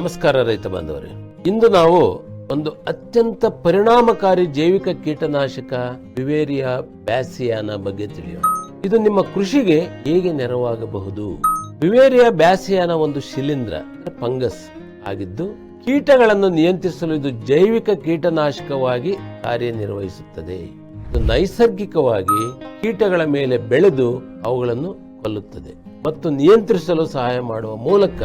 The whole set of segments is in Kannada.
ನಮಸ್ಕಾರ ರೈತ ಬಾಂಧವರೇ. ಇಂದು ನಾವು ಒಂದು ಅತ್ಯಂತ ಪರಿಣಾಮಕಾರಿ ಜೈವಿಕ ಕೀಟನಾಶಕ ವಿವೇರಿಯಾ ಬ್ಯಾಸಿಯಾನ ಬಗ್ಗೆ ತಿಳಿಯೋಣ. ಇದು ನಿಮ್ಮ ಕೃಷಿಗೆ ಹೇಗೆ ನೆರವಾಗಬಹುದು? ವಿವೇರಿಯಾ ಬ್ಯಾಸಿಯಾನ ಒಂದು ಶಿಲೀಂಧ್ರ, ಫಂಗಸ್ ಆಗಿದ್ದು, ಕೀಟಗಳನ್ನು ನಿಯಂತ್ರಿಸಲು ಇದು ಜೈವಿಕ ಕೀಟನಾಶಕವಾಗಿ ಕಾರ್ಯನಿರ್ವಹಿಸುತ್ತದೆ. ಇದು ನೈಸರ್ಗಿಕವಾಗಿ ಕೀಟಗಳ ಮೇಲೆ ಬೆಳೆದು ಅವುಗಳನ್ನು ಕೊಲ್ಲುತ್ತದೆ. ಮತ್ತು ನಿಯಂತ್ರಿಸಲು ಸಹಾಯ ಮಾಡುವ ಮೂಲಕ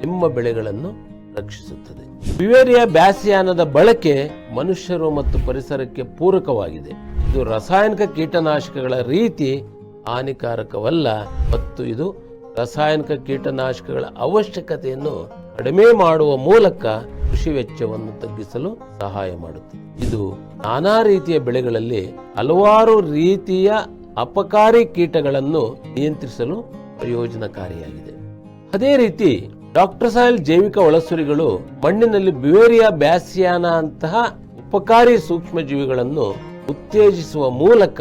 ನಿಮ್ಮ ಬೆಳೆಗಳನ್ನು ರಕ್ಷಿಸುತ್ತದೆ. ವಿವೇರಿಯಾ ಬ್ಯಾಸಿಯಾನದ ಬಳಕೆ ಮನುಷ್ಯರು ಮತ್ತು ಪರಿಸರಕ್ಕೆ ಪೂರಕವಾಗಿದೆ. ಇದು ರಾಸಾಯನಿಕ ಕೀಟನಾಶಕಗಳ ರೀತಿ ಹಾನಿಕಾರಕವಲ್ಲ ಮತ್ತು ಇದು ರಾಸಾಯನಿಕ ಕೀಟನಾಶಕಗಳ ಅವಶ್ಯಕತೆಯನ್ನು ಕಡಿಮೆ ಮಾಡುವ ಮೂಲಕ ಕೃಷಿ ವೆಚ್ಚವನ್ನು ತಗ್ಗಿಸಲು ಸಹಾಯ ಮಾಡುತ್ತದೆ ಇದು ನಾನಾ ರೀತಿಯ ಬೆಳೆಗಳಲ್ಲಿ ಹಲವಾರು ರೀತಿಯ ಅಪಕಾರಿ ಕೀಟಗಳನ್ನು ನಿಯಂತ್ರಿಸಲು ಪ್ರಯೋಜನಕಾರಿಯಾಗಿದೆ. ಅದೇ ರೀತಿ ಡಾಕ್ಟರ್ ಸಾಯಿಲ್ ಜೈವಿಕ ಒಳಸುರಿಗಳು ಮಣ್ಣಿನಲ್ಲಿ ಬ್ಯುವೇರಿಯಾ ಬ್ಯಾಸಿಯಾನ ಅಂತಹ ಉಪಕಾರಿ ಸೂಕ್ಷ್ಮ ಜೀವಿಗಳನ್ನು ಉತ್ತೇಜಿಸುವ ಮೂಲಕ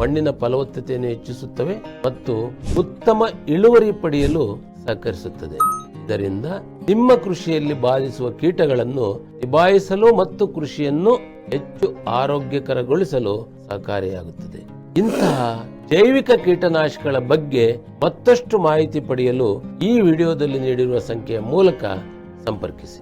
ಮಣ್ಣಿನ ಫಲವತ್ತತೆಯನ್ನು ಹೆಚ್ಚಿಸುತ್ತವೆ ಮತ್ತು ಉತ್ತಮ ಇಳುವರಿ ಪಡೆಯಲು ಸಹಕರಿಸುತ್ತದೆ. ಇದರಿಂದ ನಿಮ್ಮ ಕೃಷಿಯಲ್ಲಿ ಬಾಧಿಸುವ ಕೀಟಗಳನ್ನು ನಿಭಾಯಿಸಲು ಮತ್ತು ಕೃಷಿಯನ್ನು ಹೆಚ್ಚು ಆರೋಗ್ಯಕರಗೊಳಿಸಲು ಸಹಕಾರಿಯಾಗುತ್ತದೆ. ಇಂತಹ ಜೈವಿಕ ಕೀಟನಾಶಕಗಳ ಬಗ್ಗೆ ಮತ್ತಷ್ಟು ಮಾಹಿತಿ ಪಡೆಯಲು ಈ ವಿಡಿಯೋದಲ್ಲಿ ನೀಡಿರುವ ಸಂಖ್ಯೆಯ ಮೂಲಕ ಸಂಪರ್ಕಿಸಿ.